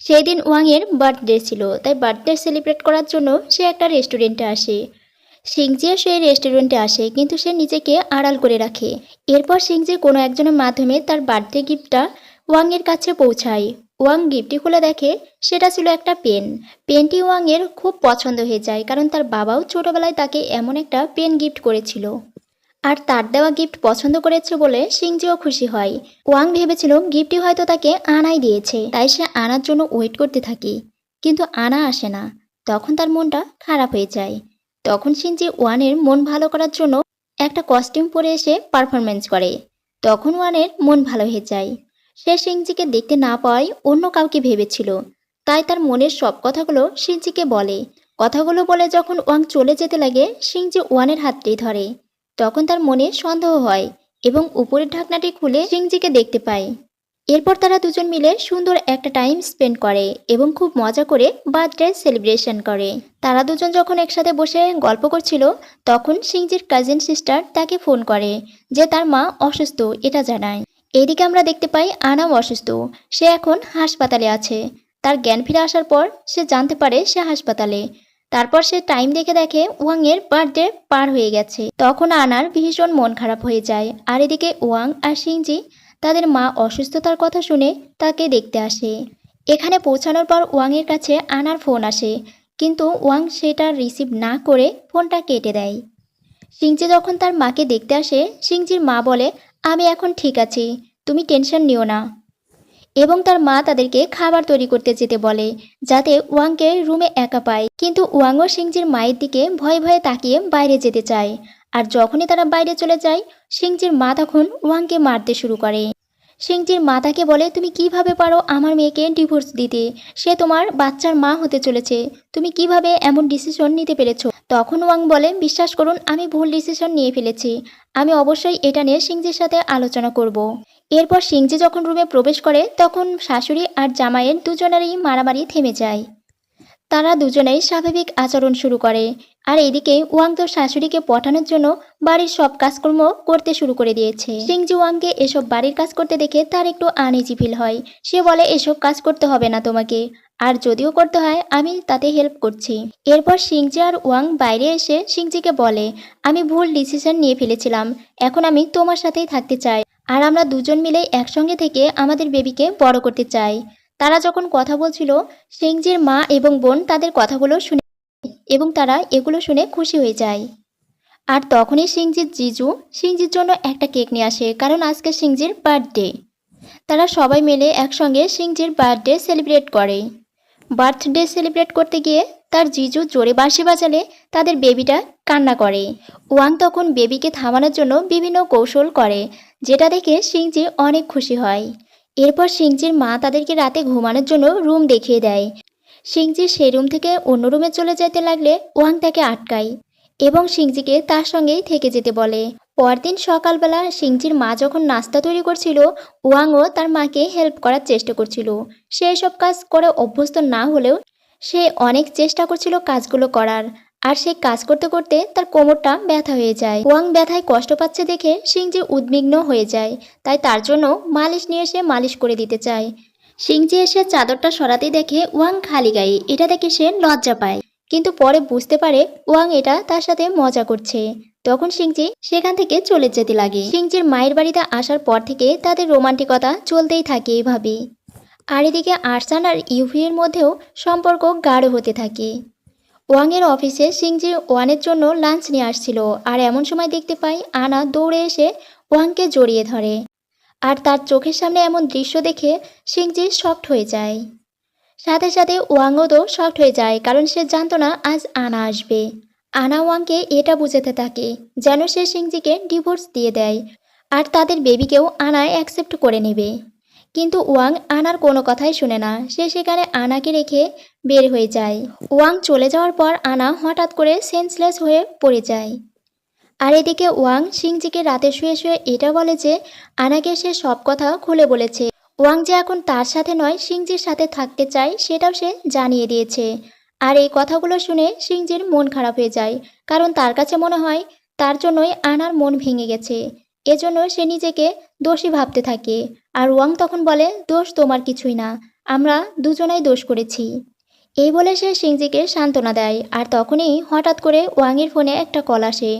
সেই দিন ওয়াংয়ের বার্থডে ছিল, তাই বার্থডে সেলিব্রেট করার জন্য সে একটা রেস্টুরেন্টে আসে। সিংজিও সেই রেস্টুরেন্টে আসে, কিন্তু সে নিজেকে আড়াল করে রাখে। এরপর সিংজি কোনো একজনের মাধ্যমে তার বার্থডে গিফটটা ওয়াংয়ের কাছে পৌঁছায়। ওয়াং গিফটটি খুলে দেখে সেটা ছিল একটা পেন। পেনটি ওয়াংয়ের খুব পছন্দ হয়ে যায়, কারণ তার বাবাও ছোটবেলায় তাকে এমন একটা পেন গিফট করেছিল। আর তার দেওয়া গিফট পছন্দ করেছে বলে সিংজিও খুশি হয়। ওয়াং ভেবেছিল গিফটটি হয়তো তাকে আনাই দিয়েছে, তাই সে আনার জন্য ওয়েট করতে থাকে। কিন্তু আনা আসে না। তখন তার মনটা খারাপ হয়ে যায়। তখন সিনজি ওয়ানের মন ভালো করার জন্য একটা কস্টিউম পরে এসে পারফরমেন্স করে। তখন ওয়ানের মন ভালো হয়ে যায়। সে সিংজিকে দেখতে না পাওয়ায় অন্য কাউকে ভেবেছিল। তাই তার মনের সব কথাগুলো সিনজিকে বলে। কথাগুলো বলে যখন ওয়াং চলে যেতে লাগে সিংজি ওয়ানের হাতটি ধরে। তখন তার মনে সন্দেহ হয় এবং উপরের ঢাকনাটি খুলে সিংজিকে দেখতে পায়। এরপর তারা দুজন মিলে সুন্দর একটা টাইম স্পেন্ড করে এবং খুব মজা করে বার্থডে সেলিব্রেশন করে। তারা দুজন যখন একসাথে বসে গল্প করছিল, তখন সিংজির কাজিন সিস্টার তাকে ফোন করে যে তার মা অসুস্থ, এটা জানায়। এদিকে আমরা দেখতে পাই আনাও অসুস্থ। সে এখন হাসপাতালে আছে। তার জ্ঞান ফিরে আসার পর সে জানতে পারে সে হাসপাতালে। তারপর সে টাইম দেখে দেখে ওয়াংয়ের বার্থডে পার হয়ে গেছে। তখন আনার ভীষণ মন খারাপ হয়ে যায়। আর এদিকে ওয়াং আর সিংজি তাদের মা অসুস্থতার কথা শুনে তাকে দেখতে আসে। এখানে পৌঁছানোর পর ওয়াংয়ের কাছে আনার ফোন আসে। কিন্তু ওয়াং সেটা রিসিভ না করে ফোনটা কেটে দেয়। সিংজি যখন তার মাকে দেখতে আসে, সিংজির মা বলে, আমি এখন ঠিক আছি। তুমি টেনশন নিও না। এবং তার মা তাদেরকে খাবার তৈরি করতে যেতে বলে, যাতে ওয়াংকে রুমে একা পায়। কিন্তু ওয়াংও সিংজির মায়ের দিকে ভয়ে ভয়ে তাকিয়ে বাইরে যেতে চায়। আর যখনই তারা বাইরে চলে যায়, সিংজির মা তখন ওয়াংকে মারতে শুরু করে। সিংজির মা তাকে বলে, তুমি কীভাবে পারো আমার মেয়েকে ডিভোর্স দিতে? সে তোমার বাচ্চার মা হতে চলেছে। তুমি কীভাবে এমন ডিসিশন নিতে পেরেছ? তখন ওয়াং বলে, বিশ্বাস করুন, আমি ভুল ডিসিশন নিয়ে ফেলেছি। আমি অবশ্যই এটা নিয়ে সিংজির সাথে আলোচনা করব। এরপর সিংজি যখন রুমে প্রবেশ করে, তখন শাশুড়ি আর জামাইয়ের দুজনেরই মারামারি থেমে যায়। তারা দুজনেই স্বাভাবিক আচরণ শুরু করে আর এদিকে ওয়াং তোর শাশুড়িকে পাঠানোর জন্য বাড়ির সব কাজকর্ম করতে শুরু করে দিয়েছে। সিংজি ওয়াংকে এসব বাড়ির কাজ করতে দেখে তার একটু আনইজি ফিল হয়। সে বলে, এসব কাজ করতে হবে না তোমাকে। আর যদিও করতে হয়, আমি তাতে হেল্প করছি। এরপর সিংজি আর ওয়াং বাইরে এসে সিংজিকে বলে, আমি ভুল ডিসিশন নিয়ে ফেলেছিলাম, এখন আমি তোমার সাথেই থাকতে চাই। আর আমরা দুজন মিলে একসঙ্গে থেকে আমাদের বেবিকে বড় করতে চাই। তারা যখন কথা বলছিল সিংজির মা এবং বোন তাদের কথাগুলো শুনে এবং তারা এগুলো শুনে খুশি হয়ে যায়। আর তখনই সিংজির জিজু সিংজির জন্য একটা কেক নিয়ে আসে, কারণ আজকে সিংজির বার্থডে তারা সবাই মিলে একসঙ্গে সিংজির বার্থডে সেলিব্রেট করে। বার্থডে সেলিব্রেট করতে গিয়ে তার জিজু জোরে বাঁশি বাজালে তাদের বেবিটা কান্না করে। ওয়াং তখন বেবিকে থামানোর জন্য বিভিন্ন কৌশল করে, যেটা দেখে সিংজি অনেক খুশি হয়। এরপর সিংজির মা তাদেরকে রাতে ঘুমানোর জন্য রুম দেখিয়ে দেয়। সিংজি সেই রুম থেকে অন্য রুমে চলে যেতে লাগলে ওয়াং তাকে আটকায় এবং সিংজিকে তার সঙ্গেই থেকে যেতে বলে। পরদিন সকালবেলা সিংজির মা যখন নাস্তা তৈরি করছিল ওয়াংও তার মাকে হেল্প করার চেষ্টা করছিল। সে সব কাজ করে অভ্যস্ত না হলেও সে অনেক চেষ্টা করছিল কাজগুলো করার। আর সে কাজ করতে করতে তার কোমরটা ব্যথা হয়ে যায়। ওয়াং ব্যথায় কষ্ট পাচ্ছে দেখে সিংজি উদ্বিগ্ন হয়ে যায়। তাই তার জন্য মালিশ নিয়ে এসে মালিশ করে দিতে চায়। সিংজি এসে চাদরটা সরাতে দেখে ওয়াং খালি গায়ে। এটা দেখে সে লজ্জা পায়। কিন্তু পরে বুঝতে পারে ওয়াং এটা তার সাথে মজা করছে। তখন সিংজি সেখান থেকে চলে যেতে লাগে। সিংজির মায়ের বাড়িতে আসার পর থেকে তাদের রোমান্টিকতা চলতেই থাকে এইভাবে আর এদিকে আরসান আর ইউভির মধ্যেও সম্পর্ক গাঢ় হতে থাকে। ওয়াংয়ের অফিসে সিংজি ওয়ানের জন্য লাঞ্চ নিয়ে আসছিল আর এমন সময় দেখতে পাই আনা দৌড়ে এসে ওয়াংকে জড়িয়ে ধরে। আর তার চোখের সামনে এমন দৃশ্য দেখে সিংজি শকড হয়ে যায়। সাথে সাথে ওয়াংও তো শকড হয়ে যায়, কারণ সে জানতো না আজ আনা আসবে। আনা ওয়াংকে এটা বুঝাতে থাকে, যেন সে সিংজিকে ডিভোর্স দিয়ে দেয়, আর তাদের বেবিকেও আনায় অ্যাকসেপ্ট করে নেবে। কিন্তু ওয়াং আনার কোনো কথাই শুনে না, সে সেখানে আনাকে রেখে বের হয়ে যায়। ওয়াং চলে যাওয়ার পর আনা হঠাৎ করে সেন্সলেস হয়ে পড়ে যায়। আর এদিকে ওয়াং সিংজিকে রাতে শুয়ে শুয়ে এটা বলে যে, আনাকে সে সব কথা খুলে বলেছে। ওয়াং যে এখন তার সাথে নয় সিংজির সাথে থাকতে চায় সেটাও সে জানিয়ে দিয়েছে। আর এই কথাগুলো শুনে সিংজির মন খারাপ হয়ে যায়, কারণ তার কাছে মনে হয় তার জন্যই আনার মন ভেঙে গেছে। এজন্য সে নিজেকে দোষী ভাবতে থাকে। আর ওয়াং তখন বলে, দোষ তোমার কিছুই না, আমরা দুজনাই দোষ করেছি। এই বলে সে সিংজিকে সান্ত্বনা দেয়, আর তখনই হঠাৎ করে ওয়াংয়ের ফোনে একটা কল আসে।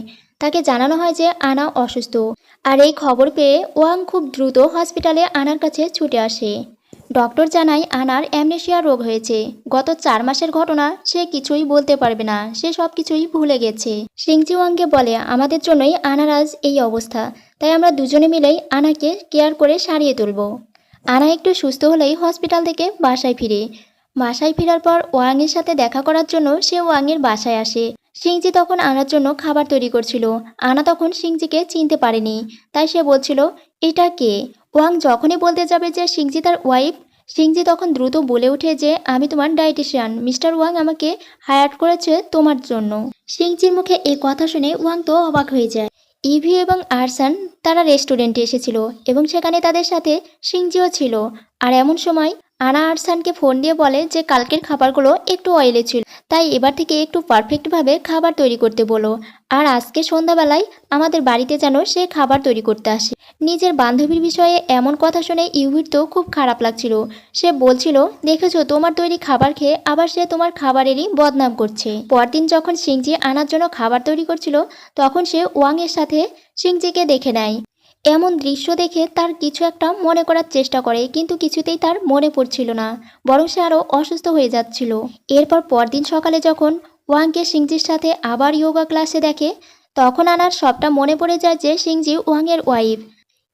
তাকে জানানো হয় যে আনা অসুস্থ। আর এই খবর পেয়ে ওয়াং খুব দ্রুত হসপিটালে আনার কাছে ছুটে আসে। ডক্টর জানায়, আনার অ্যামনেশিয়া রোগ হয়েছে। গত চার মাসের ঘটনা সে কিছুই বলতে পারবে না। সে সব কিছুই ভুলে গেছে। সিংজি ওয়াংকে বলে, আমাদের জন্যই আনার আজ এই অবস্থা। তাই আমরা দুজনে মিলেই আনাকে কেয়ার করে সারিয়ে তুলব। আনা একটু সুস্থ হলেই হসপিটাল থেকে বাসায় ফিরে। বাসায় ফেরার পর ওয়াংয়ের সাথে দেখা করার জন্য সে ওয়াংয়ের বাসায় আসে। সিংজি তখন আনার জন্য খাবার তৈরি করছিল। আনা তখন সিংজিকে চিনতে পারেনি। তাই সে বলছিল, এটা কে? ওয়াং যখনই বলতে যাবে যে সিংজি তার ওয়াইফ সিংজি তখন দ্রুত বলে ওঠে যে, আমি তোমার ডায়েটিশিয়ান মিস্টার ওয়াং আমাকে হায়ার করেছে তোমার জন্য। সিংজির মুখে এই কথা শুনে ওয়াং তো অবাক হয়ে যায়। ইভি এবং আরসান তারা রেস্টুরেন্টে এসেছিল এবং সেখানে তাদের সাথে সিংজিও ছিল। আর এমন সময় আনা আরসানকে ফোন দিয়ে বলে যে, কালকের খাবারগুলো একটু অয়েলে ছিল। তাই এবার থেকে একটু পারফেক্টভাবে খাবার তৈরি করতে বলো। আর আজকে সন্ধ্যাবেলায় আমাদের বাড়িতে যেন সে খাবার তৈরি করতে আসে। নিজের বান্ধবীর বিষয়ে এমন কথা শুনে ইউভির তো খুব খারাপ লাগছিল। সে বলছিল, দেখেছ, তোমার তৈরি খাবার খেয়ে আবার সে তোমার খাবারেরই বদনাম করছে। পরদিন যখন সিংজি আনার জন্য খাবার তৈরি করছিল, তখন সে ওয়াংয়ের সাথে সিংজিকে দেখে নেয়। এমন দৃশ্য দেখে তার কিছু একটা মনে করার চেষ্টা করে, কিন্তু কিছুতেই তার মনে পড়ছিল না, বরং সে আরও অসুস্থ হয়ে যাচ্ছিল। এরপর পরদিন সকালে যখন ওয়াংকে সিংজির সাথে আবার যোগা ক্লাসে দেখে, তখন আনার সবটা মনে পড়ে যায় যে সিংজি ওয়াংয়ের ওয়াইফ।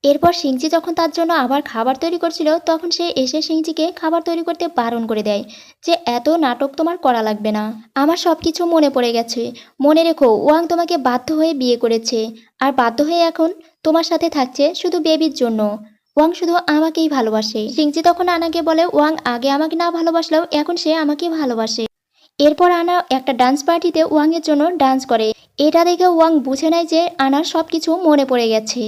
এরপর সিংজি যখন তার জন্য আবার খাবার তৈরি করছিল, তখন সে এসে সিংজিকে খাবার তৈরি করতে বারণ করে দেয়, যে এত নাটক তোমার করা লাগবে না। আমার সব কিছু মনে পড়ে গেছে। মনে রেখো, ওয়াং তোমাকে বাধ্য হয়ে বিয়ে করেছে। আর বাধ্য হয়ে এখন তোমার সাথে থাকছে শুধু বেবির জন্য। ওয়াং শুধু আমাকেই ভালোবাসে। সিংজি তখন আনাকে বলে, ওয়াং, আগে আমাকে না ভালোবাসলেও এখন সে আমাকে ভালোবাসে। এরপর আনা একটা ডান্স পার্টিতে ওয়াংয়ের জন্য ডান্স করে। এটা দেখে ওয়াং বুঝে নেয় যে আনার সব কিছু মনে পড়ে গেছে।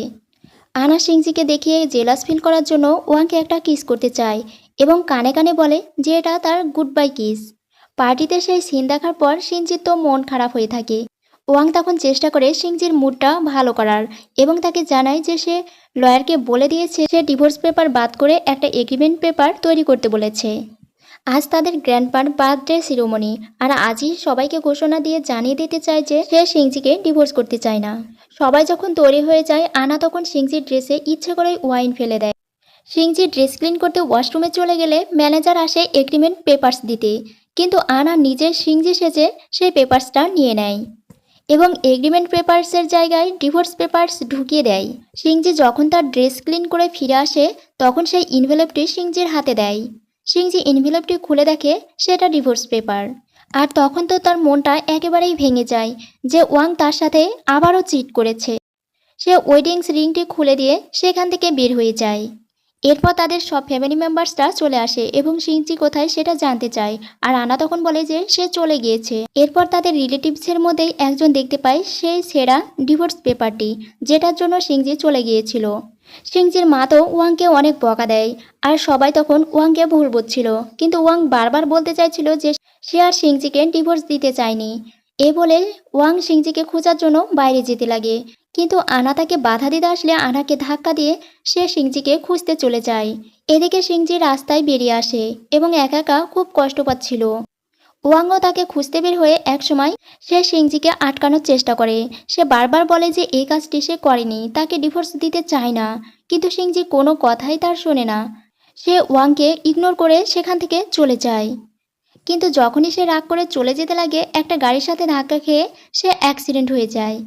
আনা সিংজিকে দেখিয়ে জেলাস ফিল করার জন্য ওয়াংকে একটা কিস করতে চায় এবং কানে কানে বলে যে এটা তার গুড বাই কিস। পার্টিতে সেই সিন দেখার পর সিংজির তো মন খারাপ হয়ে থাকে। ওয়াং তখন চেষ্টা করে সিংজির মুডটা ভালো করার এবং তাকে জানায় যে সে লয়ারকে বলে দিয়েছে, সে ডিভোর্স পেপার বাদ করে একটা এগ্রিমেন্ট পেপার তৈরি করতে বলেছে। আজ তাদের গ্র্যান্ডপার বার্থডে সিরোমনি আর আজই সবাইকে ঘোষণা দিয়ে জানিয়ে দিতে চায় যে সে সিংজিকে ডিভোর্স করতে চায় না। সবাই যখন তৈরি হয়ে যায়, আনা তখন সিংজির ড্রেসে ইচ্ছে করেই ওয়াইন ফেলে দেয়। সিংজি ড্রেস ক্লিন করতে ওয়াশরুমে চলে গেলে ম্যানেজার আসে এগ্রিমেন্ট পেপার্স দিতে, কিন্তু আনা নিজে সিংজি সেজে সেই পেপার্সটা নিয়ে নেয়। এবং এগ্রিমেন্ট পেপার্সের জায়গায় ডিভোর্স পেপার্স ঢুকিয়ে দেয়। সিংজি যখন তার ড্রেস ক্লিন করে ফিরে আসে, তখন সেই ইনভেলপটি সিংজির হাতে দেয়। সিংজি ইনভেলপটি খুলে দেখে সেটা ডিভোর্স পেপার আর তখন তো তার মনটা একেবারেই ভেঙে যায় যে ওয়াং তার সাথে আবারও চিট করেছে। সে ওয়েডিংস রিংটি খুলে দিয়ে সেখান থেকে বের হয়ে যায়। এরপর তাদের সব ফ্যামিলি মেম্বার্সরা চলে আসে এবং সিংজি কোথায় সেটা জানতে চায়। আর আনা তখন বলে যে সে চলে গিয়েছে। এরপর তাদের রিলেটিভসের মধ্যেই একজন দেখতে পায় সেই সেরা ডিভোর্স পেপারটি যেটার জন্য সিংজি চলে গিয়েছিল। সিংজির মা তো ওয়াংকে অনেক বকা দেয়, আর সবাই তখন ওয়াংকে ভুল বুঝছিল। কিন্তু ওয়াং বারবার বলতে চাইছিল যে সে আর সিংজিকে ডিভোর্স দিতে চায়নি। এ বলে ওয়াং সিংজিকে খোঁজার জন্য বাইরে যেতে লাগে। কিন্তু আনা তাকে বাধা দিতে আসলে আনাকে ধাক্কা দিয়ে সে সিংজিকে খুঁজতে চলে যায়। এদিকে সিংজি রাস্তায় বেরিয়ে আসে এবং একা একা খুব কষ্ট পাচ্ছিল। ওয়াংও তাকে খুঁজতে বের হয়ে একসময় সে সিংজিকে আটকানোর চেষ্টা করে। সে বারবার বলে যে এই কাজটি সে করেনি, তাকে ডিভোর্স দিতে চায় না, কিন্তু সিংজি কোনো কথাই তার শোনে না। সে ওয়াংকে ইগনোর করে সেখান থেকে চলে যায়। কিন্তু যখনই সে রাগ করে চলে যেতে লাগে, একটা গাড়ির সাথে ধাক্কা খেয়ে সে অ্যাক্সিডেন্ট হয়ে যায়।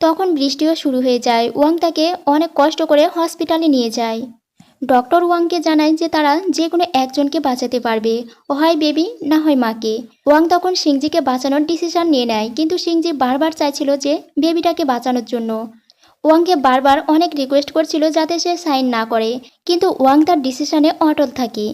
তখন বৃষ্টিও শুরু হয়ে যায়। ওয়াং তাকে অনেক কষ্ট করে হসপিটালে নিয়ে যায়। ডক্টর ওয়াংকে জানায় যে তারা যে কোনো একজনকে বাঁচাতে পারবে। ও হয় বেবি, না হয় মাকে। ওয়াং তখন সিংজিকে বাঁচানোর ডিসিশন নিয়ে নেয়, কিন্তু সিংজি বারবার চাইছিল যে বেবিটাকে বাঁচানোর জন্য। ওয়াংকে বারবার অনেক রিকোয়েস্ট করছিল যাতে সে সাইন না করে, কিন্তু ওয়াং তার ডিসিশনে অটল থাকে।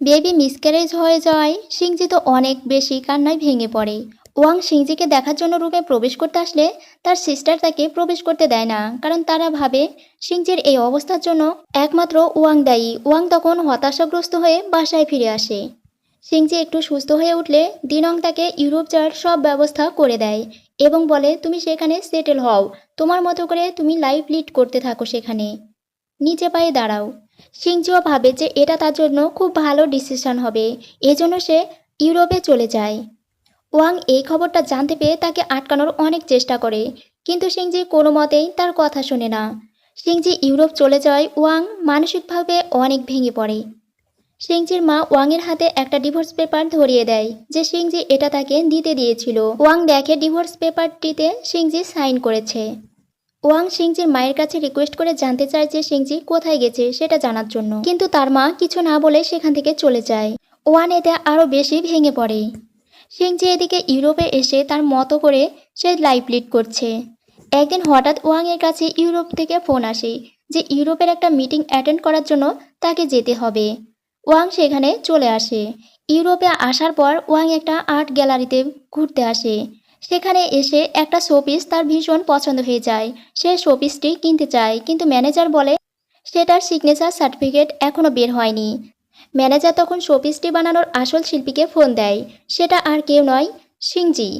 বেবি মিসক্যারেজ হয়ে যাওয়ায় সিংজি তো অনেক বেশি কান্নায় ভেঙে পড়ে। ওয়াং সিংজিকে দেখার জন্য রুমে প্রবেশ করতে আসলে তার সিস্টার তাকে প্রবেশ করতে দেয় না, কারণ তারা ভাবে সিংজির এই অবস্থার জন্য একমাত্র ওয়াং দায়ী। ওয়াং তখন হতাশাগ্রস্ত হয়ে বাসায় ফিরে আসে। সিংজি একটু সুস্থ হয়ে উঠলে দিনং তাকে ইউরোপ যাওয়ার সব ব্যবস্থা করে দেয় এবং বলে, তুমি সেখানে সেটেল হও। তোমার মতো করে তুমি লাইফ লিড করতে থাকো সেখানে। নিচে পায়ে দাঁড়াও। সিংজিও ভাবে যে এটা তার জন্য খুব ভালো ডিসিশন হবে। এজন্য সে ইউরোপে চলে যায়। ওয়াং এই খবরটা জানতে পেয়ে তাকে আটকানোর অনেক চেষ্টা করে। কিন্তু সিংজি কোনো মতেই তার কথা শোনে না। সিংজি ইউরোপ চলে যাওয়ায় ওয়াং মানসিকভাবে অনেক ভেঙে পড়ে। সিংজির মা ওয়াংয়ের হাতে একটা ডিভোর্স পেপার ধরিয়ে দেয়, যে সিংজি এটা তাকে দিতে দিয়েছিল। ওয়াং দেখে ডিভোর্স পেপারটিতে সিংজি সাইন করেছে। ওয়াং সিংজির মায়ের কাছে রিকোয়েস্ট করে জানতে চায় যে সিংজি কোথায় গেছে সেটা জানার জন্য। কিন্তু তার মা কিছু না বলে সেখান থেকে চলে যায়। ওয়ান এতে আরও বেশি ভেঙে পড়ে। সিংজি এদিকে ইউরোপে এসে তার মতো করে সে লাইফ লিড করছে। একদিন হঠাৎ ওয়াংয়ের কাছে ইউরোপ থেকে ফোন আসে যে ইউরোপের একটা মিটিং অ্যাটেন্ড করার জন্য তাকে যেতে হবে। ওয়াং সেখানে চলে আসে। ইউরোপে আসার পর ওয়াং একটা আর্ট গ্যালারিতে ঘুরতে আসে। সেখানে এসে একটা শোপিস তার ভীষণ পছন্দ হয়ে যায়। সে শোপিসটি কিনতে চায়, কিন্তু ম্যানেজার বলে, সেটার সিগনেচার সার্টিফিকেট এখনও বের হয়নি। ম্যানেজার তখন শোপিসটি বানানোর আসল শিল্পীকে ফোন দেয়। সেটা আর কেউ নয়, সিংজি।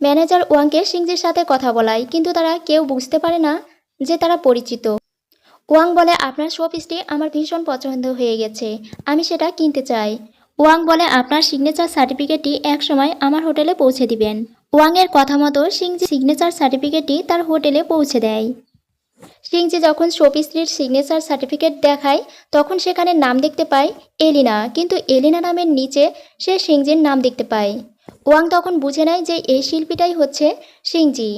ম্যানেজার ওয়াংকে সিংজির সাথে কথা বলায়, কিন্তু তারা কেউ বুঝতে পারে না যে তারা পরিচিত। ওয়াং বলে, আপনার শোপিসটি আমার ভীষণ পছন্দ হয়ে গেছে, আমি সেটা কিনতে চাই। ওয়াং বলে, আপনার সিগনেচার সার্টিফিকেটটি একসময় আমার হোটেলে পৌঁছে দিবেন। ওয়াংয়ের কথা মতো সিংজি সিগনেচার সার্টিফিকেটটি তার হোটেলে পৌঁছে দেয়। সিংজি যখন শোপিসটির সিগনেচার সার্টিফিকেট দেখায়, তখন সেখানে নাম দেখতে পায় এলিনা। কিন্তু এলিনা নামের নিচে সে সিংজির নাম দেখতে পায়। ওয়াং তখন বুঝে নেয় যে এই শিল্পীটাই হচ্ছে সিংজি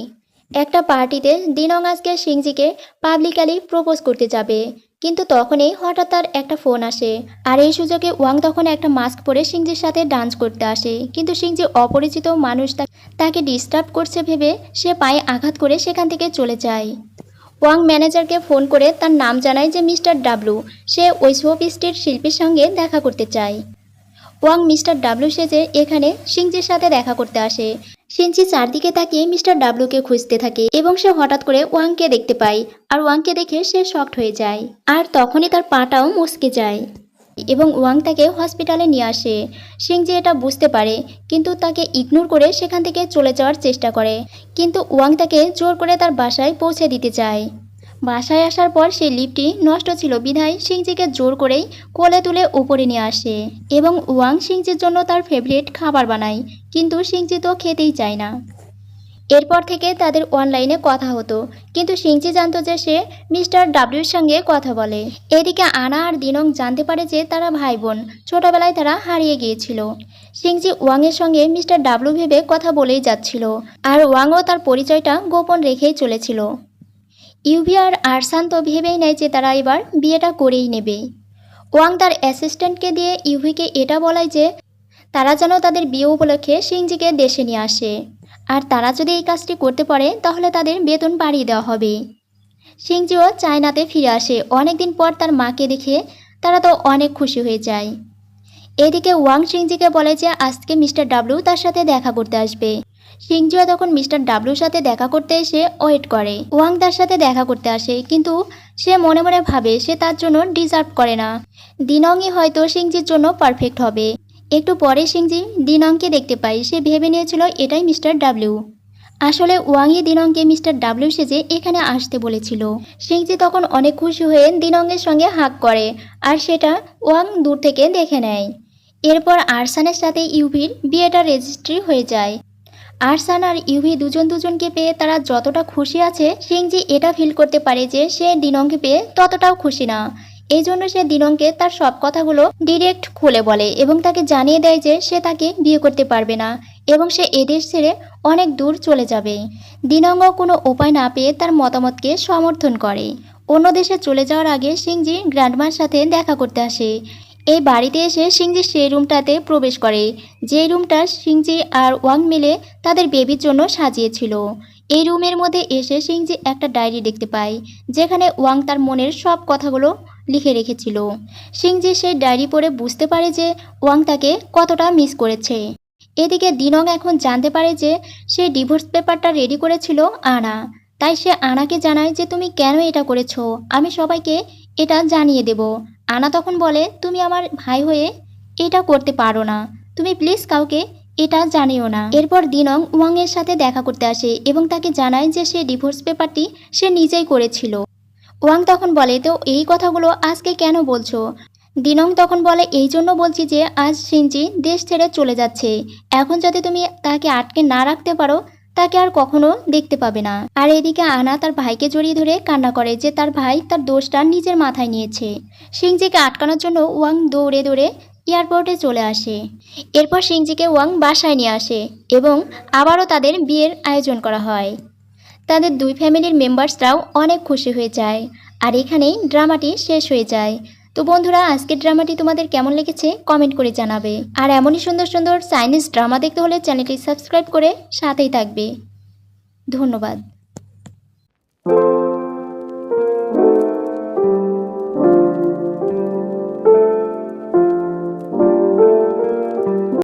একটা পার্টিতে দিনং আজকে সিংজিকে পাবলিকালি প্রপোজ করতে যাবে। কিন্তু তখনই হঠাৎ তার একটা ফোন আসে। আর এই সুযোগে ওয়াং তখন একটা মাস্ক পরে সিংজির সাথে ডান্স করতে আসে। কিন্তু সিংজি অপরিচিত মানুষ তাকে ডিস্টার্ব করছে ভেবে সে পায়ে আঘাত করে সেখান থেকে চলে যায়। ওয়াং ম্যানেজারকে ফোন করে তার নাম জানায় যে মিস্টার ডাব্লু। সে ওই শোপিসটির শিল্পীর সঙ্গে দেখা করতে চায়। ওয়াং মিস্টার ডাবলু সেজে এখানে সিংজির সাথে দেখা করতে আসে। সিংজি চারদিকে তাকিয়ে মিস্টার ডাব্লুকে খুঁজতে থাকে এবং সে হঠাৎ করে ওয়াংকে দেখতে পায়। আর ওয়াংকে দেখে সে শক্ট হয়ে যায়। আর তখনই তার পাটাও মুসকে যায়। এবং ওয়াং তাকে হসপিটালে নিয়ে আসে। সিংজি এটা বুঝতে পারে, কিন্তু তাকে ইগনোর করে সেখান থেকে চলে যাওয়ার চেষ্টা করে। কিন্তু ওয়াং তাকে জোর করে তার বাসায় পৌঁছে দিতে চায়। বাসায় আসার পর সেই লিফটটি নষ্ট ছিল বিধায় সিংজিকে জোর করেই কোলে তুলে উপরে নিয়ে আসে এবং ওয়াং সিংজির জন্য তার ফেভারিট খাবার বানায়, কিন্তু সিংজি তো খেতেই চায় না। এরপর থেকে তাদের অনলাইনে কথা হতো। কিন্তু সিংজি জানতো যে সে মিস্টার ডাব্লিউর সঙ্গে কথা বলে। এদিকে আনা আর দিনং জানতে পারে যে তারা ভাই বোন ছোটবেলায় তারা হারিয়ে গিয়েছিল। সিংজি ওয়াংয়ের সঙ্গে মিস্টার ডাব্লিউ ভেবে কথা বলেই যাচ্ছিল। আর ওয়াংও তার পরিচয়টা গোপন রেখেই চলেছিল। ইউভি আর আরসান তো ভেবেই নেয় যে তারা এবার বিয়েটা করেই নেবে। ওয়াং তার অ্যাসিস্ট্যান্টকে দিয়ে ইউভিকে এটা বলায় যে তারা যেন তাদের বিয়ে উপলক্ষে সিংজিকে দেশে নিয়ে আসে। আর তারা যদি এই কাজটি করতে পারে, তাহলে তাদের বেতন বাড়িয়ে দেওয়া হবে। সিংজিও চায়নাতে ফিরে আসে। অনেকদিন পর তার মাকে দেখে তারা তো অনেক খুশি হয়ে যায়। এদিকে ওয়াং সিংজিকে বলে যে, আজকে মিস্টার ডাব্লিউ তার সাথে দেখা করতে আসবে। সিংজিও তখন মিস্টার ডাব্লিউর সাথে দেখা করতে এসে ওয়েট করে। ওয়াং তার সাথে দেখা করতে আসে, কিন্তু সে মনে মনে ভাবে সে তার জন্য ডিজার্ভ করে না। দিনংই হয়তো সিংজির জন্য পারফেক্ট হবে। একটু পরে সিংজি দিনংকে দেখতে পাই। সে ভেবে নিয়েছিল এটাই মিস্টার ডাব্লিউ। আসলে ওয়াংই দিনংকে মিস্টার ডাব্লিউ সেজে এখানে আসতে বলেছিল। সিংজি তখন অনেক খুশি হয়ে দিনংয়ের সঙ্গে হাক করে, আর সেটা ওয়াং দূর থেকে দেখে নেয়। এরপর আরসানের সাথে ইউভির বিয়েটা রেজিস্ট্রি হয়ে যায়। আরসান আর ইউভি দুজন দুজনকে পেয়ে তারা যতটা খুশি আছে, সিংজি এটা ফিল করতে পারে যে সে দিনংকে পেয়ে ততটাও খুশি না। এই জন্য সে দিনংকে তার সব কথাগুলো ডিরেক্ট খুলে বলে এবং তাকে জানিয়ে দেয় যে সে তাকে বিয়ে করতে পারবে না এবং সে এদেশ ছেড়ে অনেক দূর চলে যাবে। দিনঙ্গ কোনো উপায় না পেয়ে তার মতামতকে সমর্থন করে। অন্য দেশে চলে যাওয়ার আগে সিংজি গ্র্যান্ডমার সাথে দেখা করতে আসে। এই বাড়িতে এসে সিংজি সেই রুমটাতে প্রবেশ করে, যে রুমটা সিংজি আর ওয়াং মিলে তাদের বেবির জন্য সাজিয়েছিল। এই রুমের মধ্যে এসে সিংজি একটা ডায়েরি দেখতে পায়, যেখানে ওয়াং তার মনের সব কথাগুলো লিখে রেখেছিল। সিংজি সেই ডায়েরি পড়ে বুঝতে পারে যে ওয়াং তাকে কতটা মিস করেছে। এদিকে দিনং এখন জানতে পারে যে সে ডিভোর্স পেপারটা রেডি করেছিল আনা। তাই সে আনাকে জানায় যে, তুমি কেন এটা করেছ? আমি সবাইকে এটা জানিয়ে দেব। আনা তখন বলে, তুমি আমার ভাই হয়ে এটা করতে পারো না। তুমি প্লিজ কাউকে এটা জানিও না। এরপর দিনং ওয়াং এর সাথে দেখা করতে আসে এবং তাকে জানায় যে সে ডিভোর্স পেপারটি সে নিজেই করেছিল। ওয়াং তখন বলে, তো এই কথাগুলো আজকে কেন বলছো? দিনং তখন বলে, এই জন্য বলছি যে, আজ সিনজি দেশ ছেড়ে চলে যাচ্ছে। এখন যদি তুমি তাকে আটকে না রাখতে পারো, তাকে আর কখনো দেখতে পাবে না। আর এদিকে আনা তার ভাইকে জড়িয়ে ধরে কান্না করে যে তার ভাই তার দোষটা নিজের মাথায় নিয়েছে। সিংজিকে আটকানোর জন্য ওয়াং দৌড়ে দৌড়ে এয়ারপোর্টে চলে আসে। এরপর সিংজিকে ওয়াং বাসায় নিয়ে আসে এবং আবারও তাদের বিয়ের আয়োজন করা হয়। তাদের দুই ফ্যামিলির মেম্বার্সরাও অনেক খুশি হয়ে যায়। আর এখানেই ড্রামাটি শেষ হয়ে যায়। তো বন্ধুরা, আজকের ড্রামাটি তোমাদের কেমন লেগেছে কমেন্ট করে জানাবে। আর এমনই সুন্দর সুন্দর চাইনিজ ড্রামা দেখতে হলে চ্যানেলটি সাবস্ক্রাইব করে সাথেই থাকবে। ধন্যবাদ।